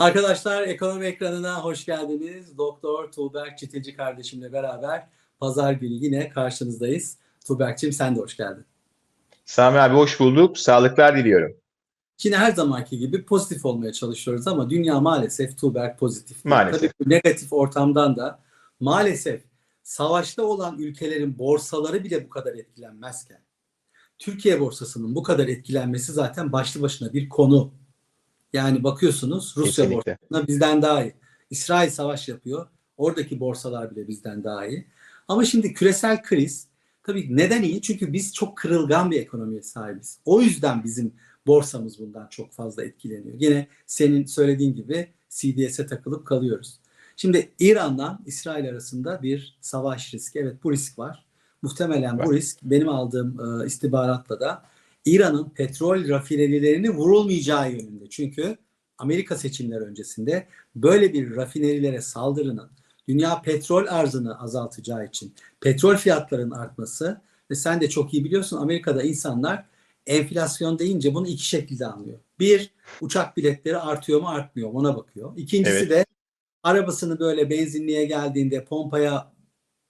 Arkadaşlar ekonomi ekranına hoş geldiniz. Doktor Tuğberk Çitilci kardeşimle beraber pazar günü yine karşınızdayız. Tuğberk'cim sen de hoş geldin. Sami abi hoş bulduk. Sağlıklar diliyorum. Yine her zamanki gibi pozitif olmaya çalışıyoruz ama dünya maalesef Tuğberk pozitif. Maalesef. Tabii bu negatif ortamdan da maalesef savaşta olan ülkelerin borsaları bile bu kadar etkilenmezken Türkiye borsasının bu kadar etkilenmesi zaten başlı başına bir konu. Yani bakıyorsunuz Rusya Kesinlikle. borsasına bizden daha iyi. İsrail savaş yapıyor. Oradaki borsalar bile bizden daha iyi. Ama şimdi küresel kriz tabii neden iyi? Çünkü biz çok kırılgan bir ekonomiye sahibiz. O yüzden bizim borsamız bundan çok fazla etkileniyor. Yine senin söylediğin gibi CDS'e takılıp kalıyoruz. Şimdi İran'la İsrail arasında bir savaş riski. Evet bu risk var. Muhtemelen bu risk benim aldığım e, istihbaratla da İran'ın petrol rafinerilerini vurulmayacağı yönünde. Çünkü Amerika seçimleri öncesinde böyle bir rafinerilere saldırının dünya petrol arzını azaltacağı için petrol fiyatlarının artması ve sen de çok iyi biliyorsun Amerika'da insanlar enflasyon deyince bunu iki şekilde anlıyor. Bir, uçak biletleri artıyor mu artmıyor mu ona bakıyor. İkincisi Evet. de arabasını böyle benzinliğe geldiğinde pompaya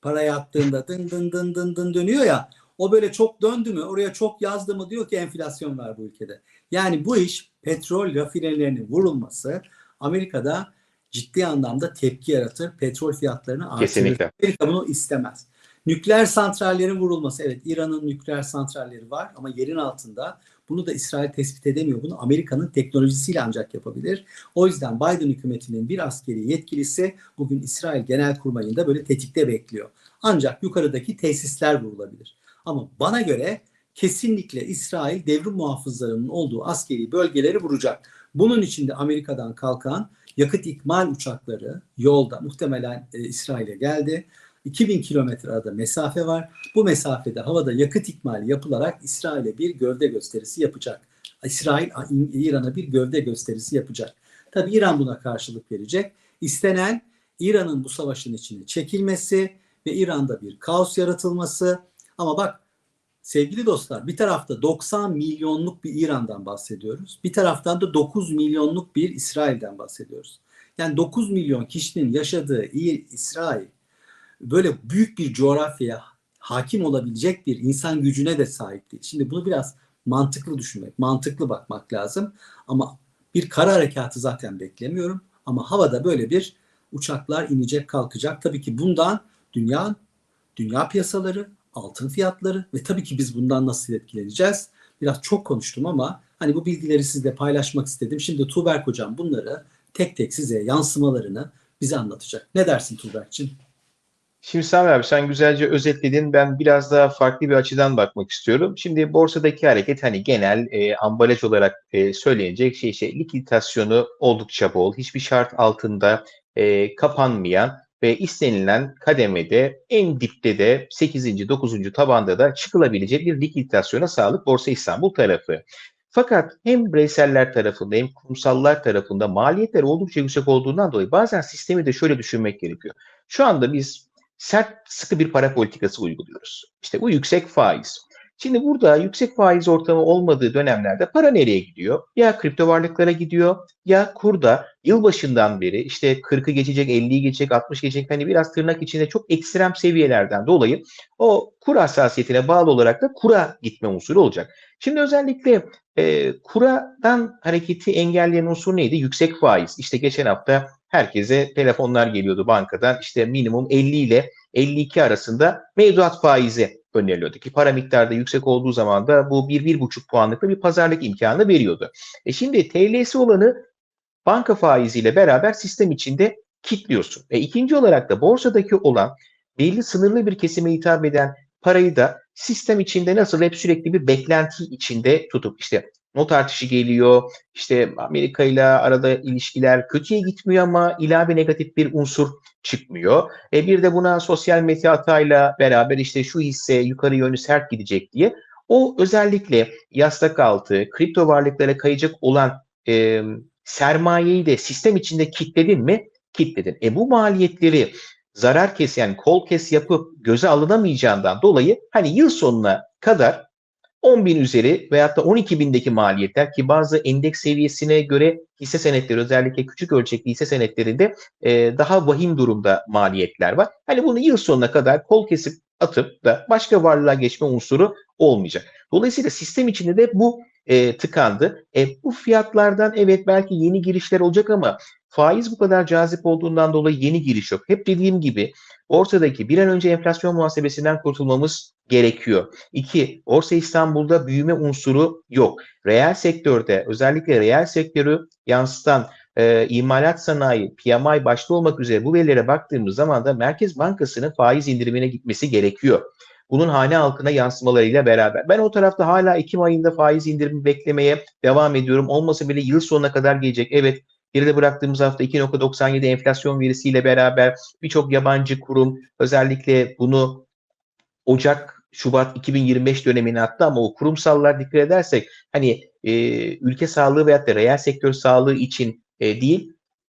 para yattığında dın dın dın dın dın dönüyor ya o böyle çok döndü mü oraya çok yazdı mı diyor ki enflasyon var bu ülkede. Yani bu iş petrol rafinerilerinin vurulması Amerika'da ciddi anlamda tepki yaratır. Petrol fiyatlarını artırır. Kesinlikle. Amerika bunu istemez. Nükleer santrallerin vurulması evet İran'ın nükleer santralleri var ama yerin altında bunu da İsrail tespit edemiyor. Bunu Amerika'nın teknolojisiyle ancak yapabilir. O yüzden Biden hükümetinin bir askeri yetkilisi bugün İsrail Genelkurmayı'nda böyle tetikte bekliyor. Ancak yukarıdaki tesisler vurulabilir. Ama bana göre kesinlikle İsrail devrim muhafızlarının olduğu askeri bölgeleri vuracak. Bunun için de Amerika'dan kalkan yakıt ikmal uçakları yolda muhtemelen e, İsrail'e geldi. 2000 kilometre arada mesafe var. Bu mesafede havada yakıt ikmali yapılarak İsrail'e bir gövde gösterisi yapacak. İsrail İran'a bir gövde gösterisi yapacak. Tabi İran buna karşılık verecek. İstenen İran'ın bu savaşın içine çekilmesi ve İran'da bir kaos yaratılması. Ama bak sevgili dostlar bir tarafta 90 milyonluk bir İran'dan bahsediyoruz. Bir taraftan da 9 milyonluk bir İsrail'den bahsediyoruz. Yani 9 milyon kişinin yaşadığı İsrail böyle büyük bir coğrafyaya hakim olabilecek bir insan gücüne de sahip değil. Şimdi bunu biraz mantıklı düşünmek, mantıklı bakmak lazım. Ama bir kara harekatı zaten beklemiyorum. Ama havada böyle bir uçaklar inecek, kalkacak. Tabii ki bundan dünya dünya piyasaları, altın fiyatları ve tabii ki biz bundan nasıl etkileneceğiz? Biraz çok konuştum ama hani bu bilgileri sizle paylaşmak istedim. Şimdi Tuğberk hocam bunları tek tek size yansımalarını bize anlatacak. Ne dersin Tuğberk'cim? Şimdi Sami abi sen güzelce özetledin. Ben biraz daha farklı bir açıdan bakmak istiyorum. Şimdi borsadaki hareket hani genel e, ambalaj olarak e, söylenecek şey şey likiditasyonu oldukça bol. Hiçbir şart altında e, kapanmayan ve istenilen kademede en dipte de 8. 9. tabanda da çıkılabilecek bir likiditasyona sağlık Borsa İstanbul tarafı. Fakat hem bireyseller tarafında hem kurumsallar tarafında maliyetler oldukça yüksek olduğundan dolayı bazen sistemi de şöyle düşünmek gerekiyor. Şu anda biz sert sıkı bir para politikası uyguluyoruz. İşte bu yüksek faiz. Şimdi burada yüksek faiz ortamı olmadığı dönemlerde para nereye gidiyor? Ya kripto varlıklara gidiyor ya kurda yılbaşından beri işte 40'ı geçecek, 50'yi geçecek, 60 geçecek hani biraz tırnak içinde çok ekstrem seviyelerden dolayı o kur hassasiyetine bağlı olarak da kura gitme unsuru olacak. Şimdi özellikle e, kuradan hareketi engelleyen unsur neydi? Yüksek faiz. İşte geçen hafta herkese telefonlar geliyordu bankadan. İşte minimum 50 ile 52 arasında mevduat faizi öneriliyordu ki para miktarı da yüksek olduğu zaman da bu 1-1,5 puanlık da bir pazarlık imkanı veriyordu. E şimdi TL'si olanı banka faiziyle beraber sistem içinde kitliyorsun. E ikinci olarak da borsadaki olan belli sınırlı bir kesime hitap eden parayı da sistem içinde nasıl hep sürekli bir beklenti içinde tutup işte not artışı geliyor, işte Amerika ile arada ilişkiler kötüye gitmiyor ama ilave negatif bir unsur çıkmıyor. E bir de buna sosyal medya hatayla beraber işte şu hisse yukarı yönlü sert gidecek diye o özellikle yastak altı, kripto varlıklara kayacak olan e, sermayeyi de sistem içinde kitledin mi? Kitledin. E bu maliyetleri zarar kes yani kol kes yapıp göze alınamayacağından dolayı hani yıl sonuna kadar 10 bin üzeri veyahut da 12 bindeki maliyetler ki bazı endeks seviyesine göre hisse senetleri özellikle küçük ölçekli hisse senetlerinde e, daha vahim durumda maliyetler var. Hani bunu yıl sonuna kadar kol kesip atıp da başka varlığa geçme unsuru olmayacak. Dolayısıyla sistem içinde de bu e, tıkandı. E, bu fiyatlardan evet belki yeni girişler olacak ama faiz bu kadar cazip olduğundan dolayı yeni giriş yok. Hep dediğim gibi ortadaki bir an önce enflasyon muhasebesinden kurtulmamız gerekiyor. İki, Borsa İstanbul'da büyüme unsuru yok. Reel sektörde özellikle reel sektörü yansıtan e, imalat sanayi, PMI başta olmak üzere bu verilere baktığımız zaman da Merkez Bankası'nın faiz indirimine gitmesi gerekiyor. Bunun hane halkına yansımalarıyla beraber. Ben o tarafta hala Ekim ayında faiz indirimi beklemeye devam ediyorum. Olmasa bile yıl sonuna kadar gelecek. Evet Geride bıraktığımız hafta 2.97 enflasyon verisiyle beraber birçok yabancı kurum özellikle bunu Ocak Şubat 2025 dönemine attı. Ama o kurumsallar dikkat edersek hani e, ülke sağlığı veyahut da reel sektör sağlığı için e, değil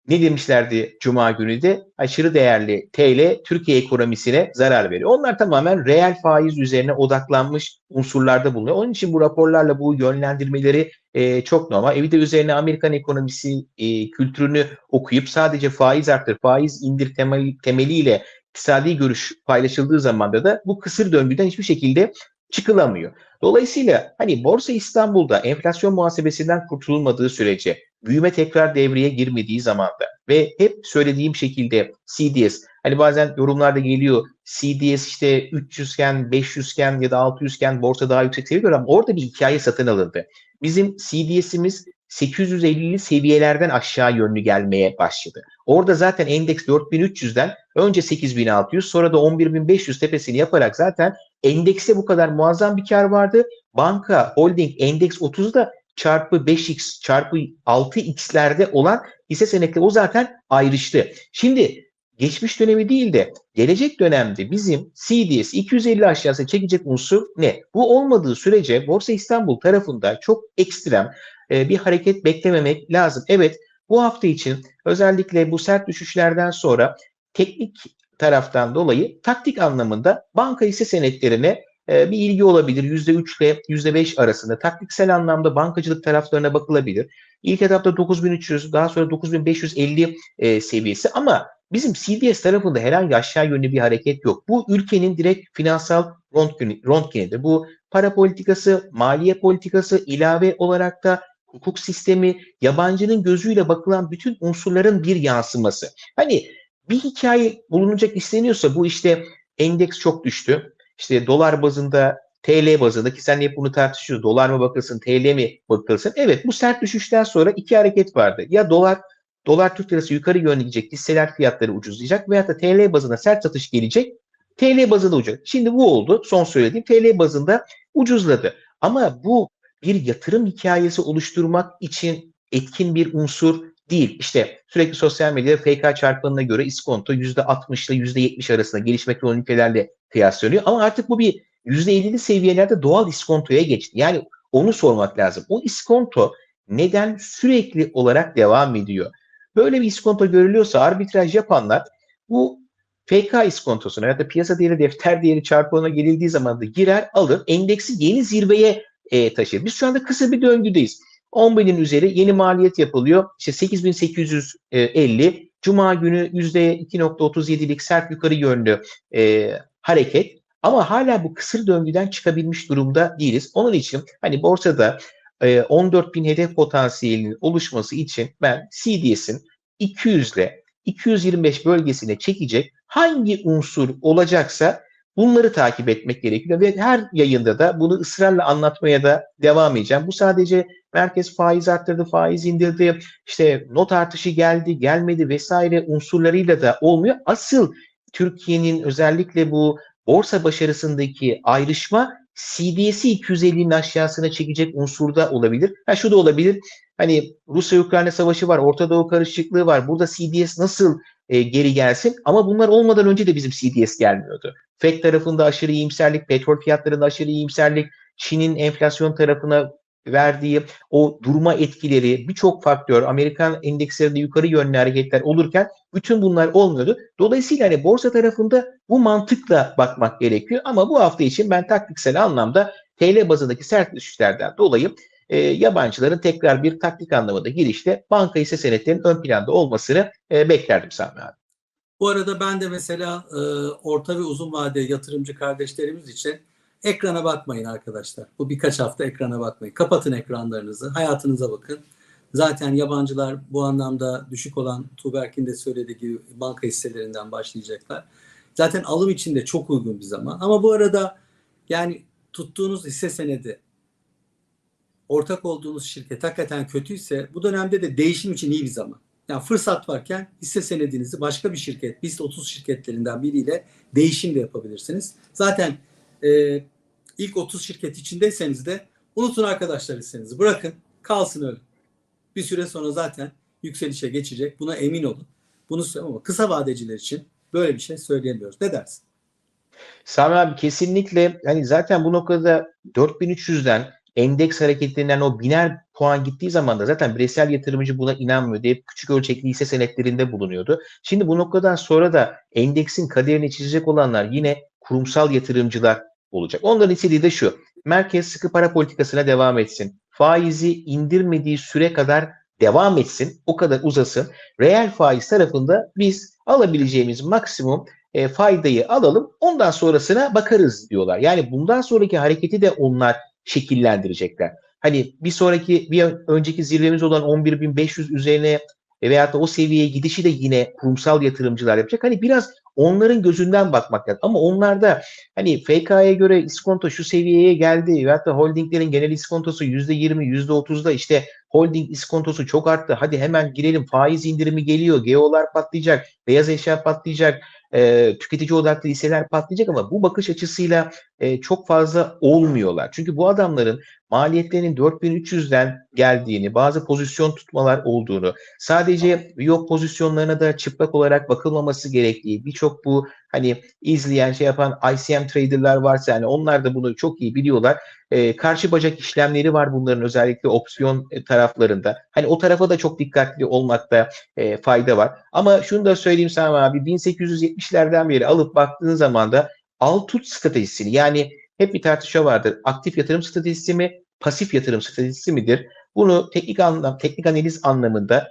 ne demişlerdi Cuma günü de aşırı değerli TL Türkiye ekonomisine zarar veriyor. Onlar tamamen reel faiz üzerine odaklanmış unsurlarda bulunuyor. Onun için bu raporlarla bu yönlendirmeleri e, çok normal. E de üzerine Amerikan ekonomisi e, kültürünü okuyup sadece faiz arttır, faiz indir temeli, temeliyle iktisadi görüş paylaşıldığı zaman da bu kısır döngüden hiçbir şekilde çıkılamıyor. Dolayısıyla hani Borsa İstanbul'da enflasyon muhasebesinden kurtulmadığı sürece büyüme tekrar devreye girmediği zamanda ve hep söylediğim şekilde CDS hani bazen yorumlarda geliyor CDS işte 300 iken 500 iken ya da 600 iken borsa daha yüksek seviyor ama orada bir hikaye satın alındı. Bizim CDS'imiz 850'li seviyelerden aşağı yönlü gelmeye başladı. Orada zaten endeks 4300'den önce 8600 sonra da 11500 tepesini yaparak zaten endekste bu kadar muazzam bir kar vardı. Banka, holding, endeks 30'da çarpı 5x çarpı 6x'lerde olan hisse senetleri o zaten ayrıştı. Şimdi geçmiş dönemi değil de gelecek dönemde bizim CDS 250 aşağısı çekecek unsur ne? Bu olmadığı sürece Borsa İstanbul tarafında çok ekstrem e, bir hareket beklememek lazım. Evet bu hafta için özellikle bu sert düşüşlerden sonra teknik taraftan dolayı taktik anlamında banka hisse senetlerine e, bir ilgi olabilir. %3 ile %5 arasında taktiksel anlamda bankacılık taraflarına bakılabilir. İlk etapta 9300 daha sonra 9550 e, seviyesi ama bizim CDS tarafında herhangi aşağı yönlü bir hareket yok. Bu ülkenin direkt finansal röntgenidir. Bu para politikası, maliye politikası ilave olarak da hukuk sistemi, yabancının gözüyle bakılan bütün unsurların bir yansıması. Hani bir hikaye bulunacak isteniyorsa bu işte endeks çok düştü. İşte dolar bazında TL bazında ki sen hep bunu tartışıyoruz. Dolar mı bakılsın, TL mi bakılsın? Evet bu sert düşüşten sonra iki hareket vardı. Ya dolar dolar Türk lirası yukarı yönlü gidecek, hisseler fiyatları ucuzlayacak veya da TL bazında sert satış gelecek. TL bazında olacak. Şimdi bu oldu. Son söylediğim TL bazında ucuzladı. Ama bu bir yatırım hikayesi oluşturmak için etkin bir unsur değil. İşte sürekli sosyal medyada FK çarpanına göre iskonto %60 ile %70 arasında gelişmekte olan ülkelerle kıyaslanıyor. Ama artık bu bir %50'li seviyelerde doğal iskontoya geçti. Yani onu sormak lazım. O iskonto neden sürekli olarak devam ediyor? Böyle bir iskonto görülüyorsa arbitraj yapanlar bu FK iskontosuna ya da piyasa değeri defter değeri çarpanına gelildiği zaman da girer alır endeksi yeni zirveye e, taşır. Biz şu anda kısa bir döngüdeyiz. 10 binin üzeri yeni maliyet yapılıyor. İşte 8850 Cuma günü %2.37'lik sert yukarı yönlü e, hareket. Ama hala bu kısır döngüden çıkabilmiş durumda değiliz. Onun için hani borsada e, 14 bin hedef potansiyelinin oluşması için ben CDS'in 200 ile 225 bölgesine çekecek hangi unsur olacaksa Bunları takip etmek gerekiyor ve her yayında da bunu ısrarla anlatmaya da devam edeceğim. Bu sadece merkez faiz arttırdı, faiz indirdi, işte not artışı geldi, gelmedi vesaire unsurlarıyla da olmuyor. Asıl Türkiye'nin özellikle bu borsa başarısındaki ayrışma CDS'i 250'nin aşağısına çekecek unsurda olabilir. Ha şu da olabilir. Hani Rusya-Ukrayna savaşı var, Orta Doğu karışıklığı var. Burada CDS nasıl e, geri gelsin? Ama bunlar olmadan önce de bizim CDS gelmiyordu. FED tarafında aşırı iyimserlik, petrol fiyatlarında aşırı iyimserlik, Çin'in enflasyon tarafına verdiği o durma etkileri birçok faktör Amerikan endekslerinde yukarı yönlü hareketler olurken bütün bunlar olmuyordu. Dolayısıyla hani borsa tarafında bu mantıkla bakmak gerekiyor ama bu hafta için ben taktiksel anlamda TL bazındaki sert düşüşlerden dolayı e, yabancıların tekrar bir taktik anlamında girişte banka hisse senetlerinin ön planda olmasını e, beklerdim Sami abi. Bu arada ben de mesela e, orta ve uzun vade yatırımcı kardeşlerimiz için ekrana bakmayın arkadaşlar. Bu birkaç hafta ekrana bakmayın. Kapatın ekranlarınızı, hayatınıza bakın. Zaten yabancılar bu anlamda düşük olan Tuğberk'in de söylediği gibi banka hisselerinden başlayacaklar. Zaten alım için de çok uygun bir zaman. Ama bu arada yani tuttuğunuz hisse senedi ortak olduğunuz şirket hakikaten kötüyse bu dönemde de değişim için iyi bir zaman. Yani fırsat varken hisse senedinizi başka bir şirket, BIST 30 şirketlerinden biriyle değişim de yapabilirsiniz. Zaten e, ilk 30 şirket içindeyseniz de unutun arkadaşlar hissenizi. Bırakın kalsın öyle. Bir süre sonra zaten yükselişe geçecek. Buna emin olun. Bunu ama kısa vadeciler için böyle bir şey söyleyemiyoruz. Ne dersin? Sami abi kesinlikle hani zaten bu noktada 4300'den endeks hareketlerinden o biner puan gittiği zaman da zaten bireysel yatırımcı buna inanmıyordu. Hep küçük ölçekli hisse senetlerinde bulunuyordu. Şimdi bu noktadan sonra da endeksin kaderini çizecek olanlar yine kurumsal yatırımcılar olacak. Onların istediği de şu. Merkez sıkı para politikasına devam etsin. Faizi indirmediği süre kadar devam etsin. O kadar uzasın. Reel faiz tarafında biz alabileceğimiz maksimum e, faydayı alalım. Ondan sonrasına bakarız diyorlar. Yani bundan sonraki hareketi de onlar şekillendirecekler. Hani bir sonraki bir önceki zirvemiz olan 11.500 üzerine veyahut da o seviyeye gidişi de yine kurumsal yatırımcılar yapacak. Hani biraz onların gözünden bakmak lazım. Ama onlarda hani FK'ya göre iskonto şu seviyeye geldi veyahut da holdinglerin genel iskontosu %20, %30'da işte holding iskontosu çok arttı. Hadi hemen girelim faiz indirimi geliyor. Geolar patlayacak, beyaz eşya patlayacak, e, tüketici odaklı hisseler patlayacak ama bu bakış açısıyla e, çok fazla olmuyorlar. Çünkü bu adamların maliyetlerinin 4300'den geldiğini, bazı pozisyon tutmalar olduğunu, sadece yok pozisyonlarına da çıplak olarak bakılmaması gerektiği, birçok bu hani izleyen şey yapan ICM traderlar varsa yani onlar da bunu çok iyi biliyorlar. E, karşı bacak işlemleri var bunların özellikle opsiyon taraflarında. Hani o tarafa da çok dikkatli olmakta e, fayda var. Ama şunu da söyleyeyim sana abi 1870'lerden beri alıp baktığın zaman da Altut stratejisini yani hep bir tartışma vardır. Aktif yatırım stratejisi mi, pasif yatırım stratejisi midir? Bunu teknik anlam, teknik analiz anlamında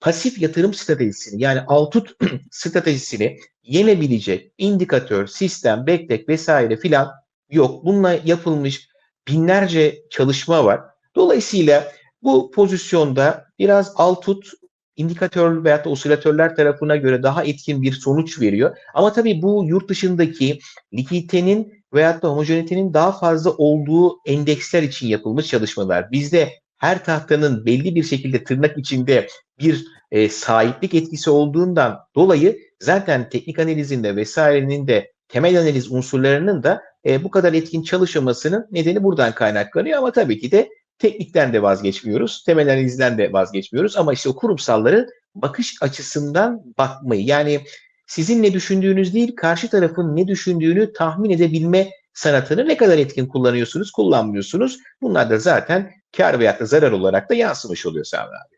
pasif yatırım stratejisini yani Altut stratejisini yenebilecek indikatör, sistem, backtest vesaire filan yok. Bununla yapılmış binlerce çalışma var. Dolayısıyla bu pozisyonda biraz Altut indikatör veyahut da osilatörler tarafına göre daha etkin bir sonuç veriyor. Ama tabii bu yurt dışındaki likiditenin veyahut da homojenitenin daha fazla olduğu endeksler için yapılmış çalışmalar. Bizde her tahtanın belli bir şekilde tırnak içinde bir e, sahiplik etkisi olduğundan dolayı zaten teknik analizinde vesairenin de temel analiz unsurlarının da e, bu kadar etkin çalışılmasının nedeni buradan kaynaklanıyor ama tabii ki de teknikten de vazgeçmiyoruz, temel analizden de vazgeçmiyoruz ama işte o kurumsalları bakış açısından bakmayı yani sizin ne düşündüğünüz değil karşı tarafın ne düşündüğünü tahmin edebilme sanatını ne kadar etkin kullanıyorsunuz, kullanmıyorsunuz. Bunlar da zaten kar veya da zarar olarak da yansımış oluyor Sami abi.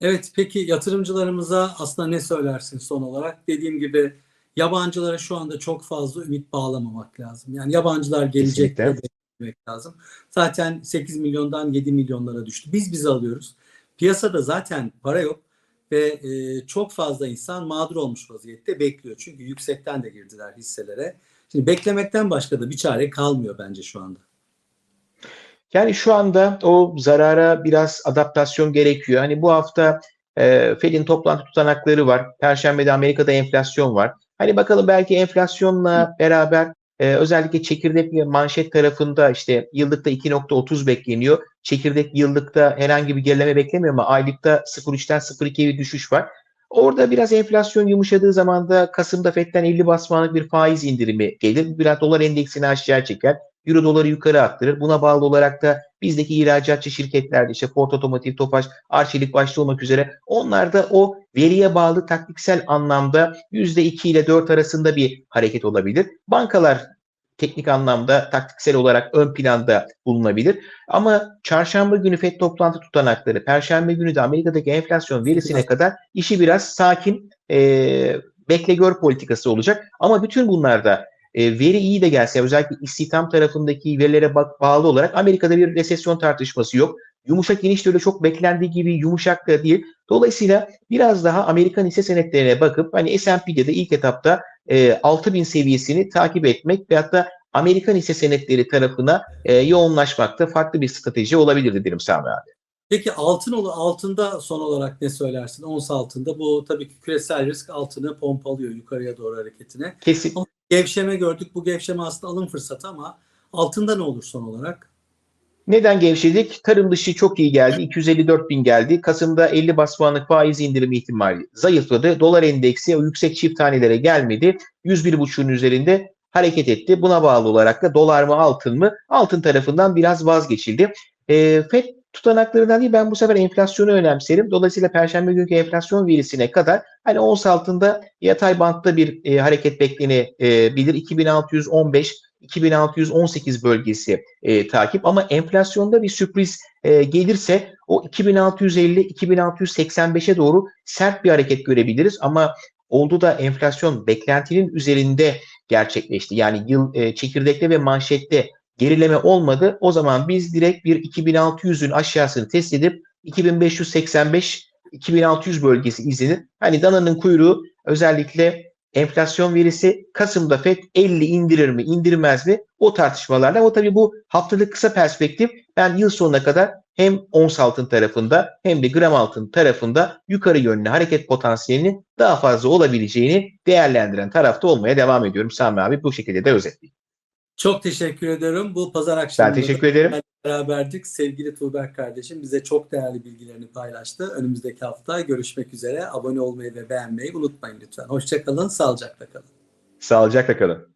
Evet peki yatırımcılarımıza aslında ne söylersin son olarak? Dediğim gibi yabancılara şu anda çok fazla ümit bağlamamak lazım. Yani yabancılar gelecek demek lazım. Zaten 8 milyondan 7 milyonlara düştü. Biz bizi alıyoruz. Piyasada zaten para yok ve e, çok fazla insan mağdur olmuş vaziyette bekliyor. Çünkü yüksekten de girdiler hisselere. Şimdi beklemekten başka da bir çare kalmıyor bence şu anda. Yani şu anda o zarara biraz adaptasyon gerekiyor. Hani bu hafta e, Fed'in toplantı tutanakları var. Perşembede Amerika'da enflasyon var. Hani bakalım belki enflasyonla beraber e, özellikle çekirdek ve manşet tarafında işte yıllıkta 2.30 bekleniyor. Çekirdek yıllıkta herhangi bir gerileme beklemiyor ama aylıkta 0.3'ten 0.2'ye bir düşüş var. Orada biraz enflasyon yumuşadığı zaman da Kasım'da FED'den 50 basmanlık bir faiz indirimi gelir. Biraz dolar endeksini aşağı çeker. Euro doları yukarı arttırır. Buna bağlı olarak da bizdeki ihracatçı şirketlerde işte Ford Otomotiv, Tofaş, Arçelik başta olmak üzere onlar da o veriye bağlı taktiksel anlamda %2 ile 4 arasında bir hareket olabilir. Bankalar teknik anlamda taktiksel olarak ön planda bulunabilir. Ama çarşamba günü FED toplantı tutanakları, perşembe günü de Amerika'daki enflasyon verisine kadar işi biraz sakin e, bekle gör politikası olacak. Ama bütün bunlarda e, veri iyi de gelse özellikle istihdam tarafındaki verilere bak, bağlı olarak Amerika'da bir resesyon tartışması yok. Yumuşak iniş de öyle çok beklendiği gibi yumuşak da değil. Dolayısıyla biraz daha Amerikan hisse senetlerine bakıp hani S&P'de de ilk etapta e, 6000 seviyesini takip etmek ve hatta Amerikan hisse senetleri tarafına e, yoğunlaşmakta farklı bir strateji olabilirdi derim Sami abi. Peki altın altında son olarak ne söylersin? Ons altında bu tabii ki küresel risk altını pompalıyor yukarıya doğru hareketine. Kesin, Gevşeme gördük. Bu gevşeme aslında alım fırsatı ama altında ne olur son olarak? Neden gevşedik? Tarım dışı çok iyi geldi. 254 bin geldi. Kasım'da 50 bas puanlık faiz indirimi ihtimali zayıfladı. Dolar endeksi o yüksek çift tanelere gelmedi. 101.5'ün üzerinde hareket etti. Buna bağlı olarak da dolar mı altın mı? Altın tarafından biraz vazgeçildi. E, FED tutanaklarından değil ben bu sefer enflasyonu önemserim. Dolayısıyla Perşembe günkü enflasyon verisine kadar hani ons altında yatay bantta bir e, hareket beklenebilir. 2615 2618 bölgesi e, takip ama enflasyonda bir sürpriz e, gelirse o 2650-2685'e doğru sert bir hareket görebiliriz ama oldu da enflasyon beklentinin üzerinde gerçekleşti. Yani yıl e, çekirdekte ve manşette gerileme olmadı. O zaman biz direkt bir 2600'ün aşağısını test edip 2585 2600 bölgesi izlenir. Hani dananın kuyruğu özellikle enflasyon verisi Kasım'da FED 50 indirir mi indirmez mi o tartışmalarla ama tabii bu haftalık kısa perspektif ben yıl sonuna kadar hem ons altın tarafında hem de gram altın tarafında yukarı yönlü hareket potansiyelinin daha fazla olabileceğini değerlendiren tarafta olmaya devam ediyorum. Sami abi bu şekilde de özetleyeyim. Çok teşekkür ederim. Bu pazar akşamı Ben teşekkür ederim. beraberdik. Sevgili Tuğberk kardeşim bize çok değerli bilgilerini paylaştı. Önümüzdeki hafta görüşmek üzere. Abone olmayı ve beğenmeyi unutmayın lütfen. Hoşçakalın, sağlıcakla kalın. Sağlıcakla kalın.